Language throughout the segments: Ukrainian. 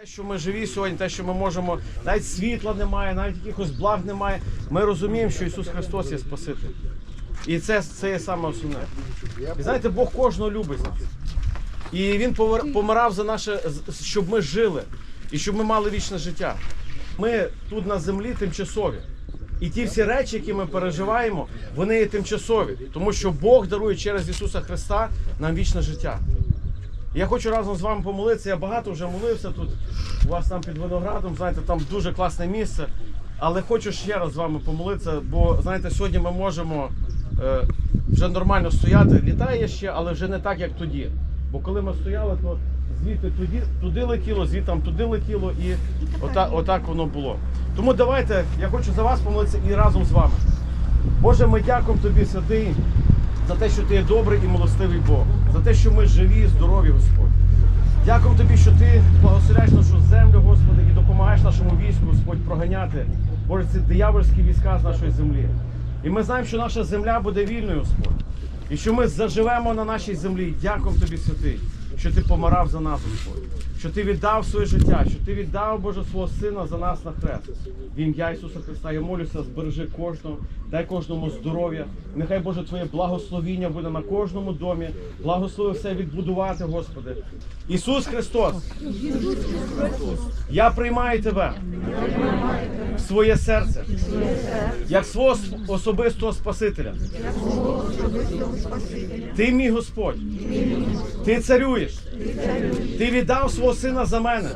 Те, що ми живі сьогодні, те, що ми можемо, навіть світла немає, навіть якихось благ немає. Ми розуміємо, що Ісус Христос є Спаситель. І це, це є саме основне. І знаєте, Бог кожного любить нас. І Він помирав за наше, щоб ми жили і щоб ми мали вічне життя. Ми тут на землі тимчасові. І ті всі речі, які ми переживаємо, вони є тимчасові, тому що Бог дарує через Ісуса Христа нам вічне життя. Я хочу разом з вами помолитися. Я багато вже молився тут. У вас там під виноградом, знаєте, там дуже класне місце. Але хочу ще раз з вами помолитися, бо знаєте, сьогодні ми можемо е, вже нормально стояти. Літає ще, але вже не так, як тоді. Бо коли ми стояли, то звідти туди, туди летіло, звідти там туди летіло, і ота, отак воно було. Тому давайте, я хочу за вас помолитися і разом з вами. Боже, ми дякуємо тобі, святий, за те, що ти є добрий і милостивий Бог, за те, що ми живі і здорові, Господь. Дякую тобі, що ти благословляєш нашу землю, Господи, і допомагаєш нашому війську, Господь, проганяти Боже, ці диявольські війська з нашої землі. І ми знаємо, що наша земля буде вільною, Господь. І що ми заживемо на нашій землі. Дякую тобі, святий, що ти помирав за нас, Господь. Що ти віддав своє життя, що ти віддав Боже свого сина за нас на хрест. В ім'я Ісуса Христа я молюся, збережи кожного, дай кожному здоров'я. Нехай Боже Твоє благословіння буде на кожному домі. Благослови все відбудувати, Господи. Ісус Христос, я приймаю тебе своє серце, як свого особистого Спасителя. Ти мій Господь. Ти царюєш. Ти віддав свого сина за мене.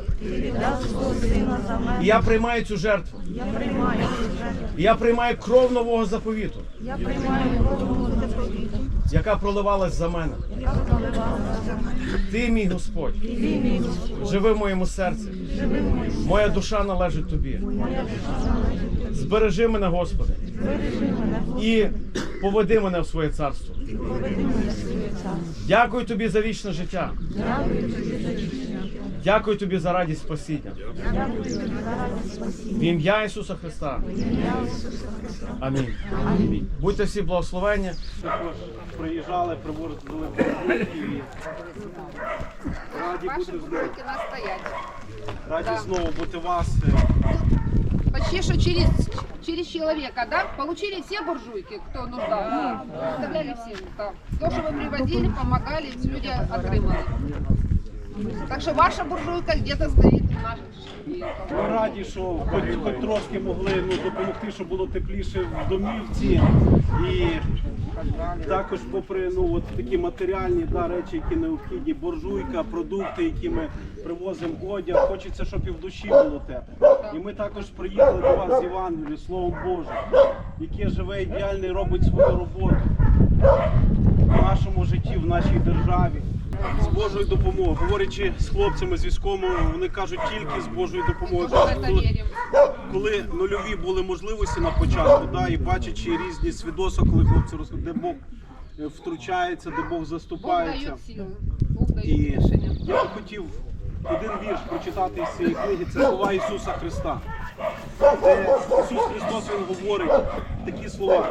І я приймаю цю жертву. Я приймаю кров нового заповіту, Я приймаю кровну заповіту, яка проливалась за мене. Ти мій Господь. Живи в моєму серці. Моя душа належить тобі. Збережи мене, Господи, і поведи мене в своє царство. Дякую тобі за вічне життя. Дякую тобі за радість спасіння. В ім'я Ісуса Христа. Амінь. Амінь. Будьте всі благословені. Також приїжджали, привозили і раді бути знову. буржуйки настоять. Раді Да. знову бути вас. Почти что через, через человека, да? Получили все буржуйки, кто нуждал? Ну, оставляли всем, да. То, что вы привозили, помогали, люди отримали. Так что ваша буржуйка где-то стоит у. Ми раді, що хоч, хоч трошки могли ну, допомогти, щоб було тепліше в домівці. І також, попри ну, от такі матеріальні да, речі, які необхідні, боржуйка, продукти, які ми привозимо, одяг, хочеться, щоб і в душі було тепло. І ми також приїхали до вас з Євангелією, Словом Божим, яке живе ідеально і робить свою роботу в нашому житті, в нашій державі. З Божою допомогою, говорячи з хлопцями з військовими, вони кажуть тільки з Божою допомогою. Коли- коли нульові були можливості на початку, да, і бачачи різні свідоцтва, коли хлопці розказують, де Бог е, втручається, де Бог заступається. І я би хотів один вірш прочитати з цієї книги. Це слова Ісуса Христа. Де Ісус Христос Він говорить такі слова.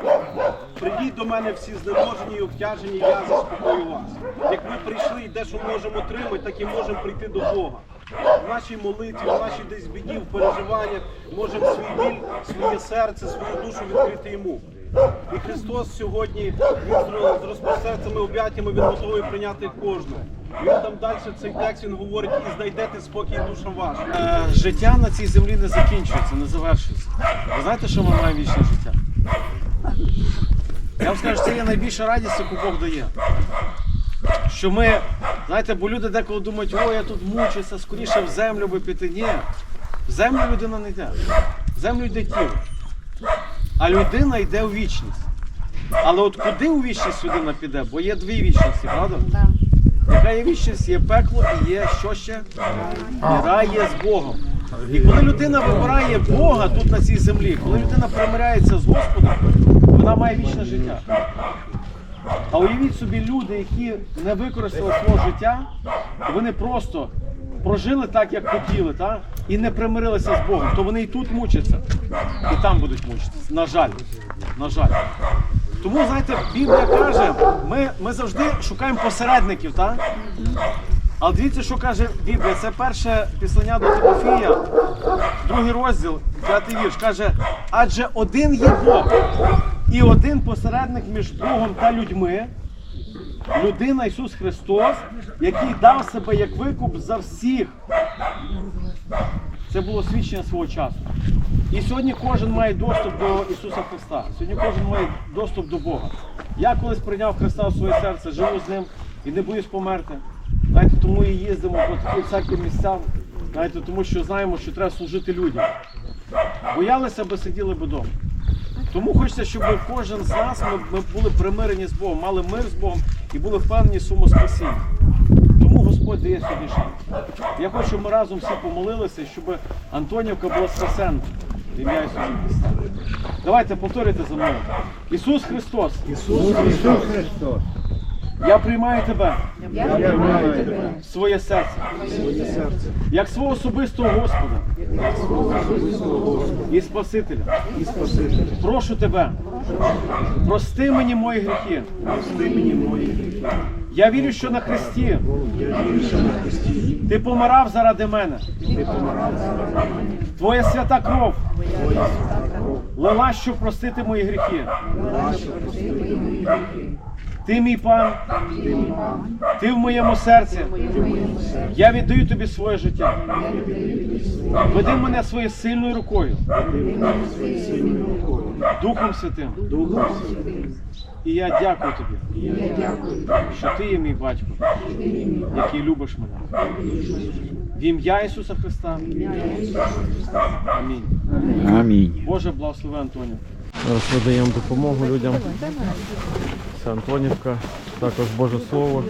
Прийдіть до мене всі знеможені і обтяжені, я заспокою вас. Як ми прийшли і де що можемо отримати, так і можемо прийти до Бога. В нашій молитві, в нашій десь біді, в переживаннях можемо свій біль, своє серце, свою душу відкрити йому. І Христос сьогодні з розпростерцями об'яттями він готовий прийняти кожного. І він там далі цей текст він говорить, і знайдете спокій душа ваша. Е, Життя на цій землі не закінчується, не завершується. Ви знаєте, що ми маємо вічне життя? Я вам скажу, що це є найбільша радість, яку Бог дає. Що ми, знаєте, бо люди деколи думають, о, я тут мучуся, скоріше в землю би піти. Ні, в землю людина не йде. В землю йде тіло. А людина йде у вічність. Але от куди у вічність людина піде? Бо є дві вічності, правда? Да. Яка є пекло і є що ще? Рай є з Богом. І коли людина вибирає Бога тут на цій землі, коли людина примиряється з Господом, вона має вічне життя. А уявіть собі люди, які не використали свого життя, вони просто прожили так, як хотіли, та? і не примирилися з Богом, то вони і тут мучаться, і там будуть мучитися. На жаль. На жаль. Тому, знаєте, Біблія каже, ми, ми завжди шукаємо посередників, так? Але дивіться, що каже Біблія. Це перше післання до Тимофія, другий розділ, п'ятий вірш. Каже, адже один є Бог і один посередник між Богом та людьми, людина Ісус Христос, який дав себе як викуп за всіх. Це було свідчення свого часу. І сьогодні кожен має доступ до Ісуса Христа. Сьогодні кожен має доступ до Бога. Я колись прийняв Христа в своє серце, живу з ним і не боюсь померти. Знаєте, тому і їздимо по такі всякі місця, знаєте, тому що знаємо, що треба служити людям. Боялися би сиділи би вдома. Тому хочеться, щоб кожен з нас ми, ми були примирені з Богом, мали мир з Богом і були впевнені в своєму спасінні. Господь дає сьогодні шанс. Я хочу, щоб ми разом всі помолилися, щоб Антонівка була спасена. В ім'я Ісуса Христа. Давайте повторюйте за мною. Ісус Христос, Ісус Христос, я приймаю тебе я приймаю тебе в своє серце, своє серце, як свого особистого Господа і Спасителя. і Спасителя. Прошу тебе, прости мені мої гріхи. Прости мені мої гріхи. Я вірю, що на Христі ти помирав заради мене. Твоя свята кров, лила, щоб простити мої гріхи. Ти мій пан, Ти в моєму серці. Я віддаю тобі своє життя. Веди мене своєю сильною рукою. Духом Святим. Духом І я дякую тобі, що ти є мій батько, який любиш мене. В ім'я Ісуса Христа. Амінь. Амінь. Боже, благослови Антонів. Зараз видаємо допомогу людям. Антонівка, також Боже Слово.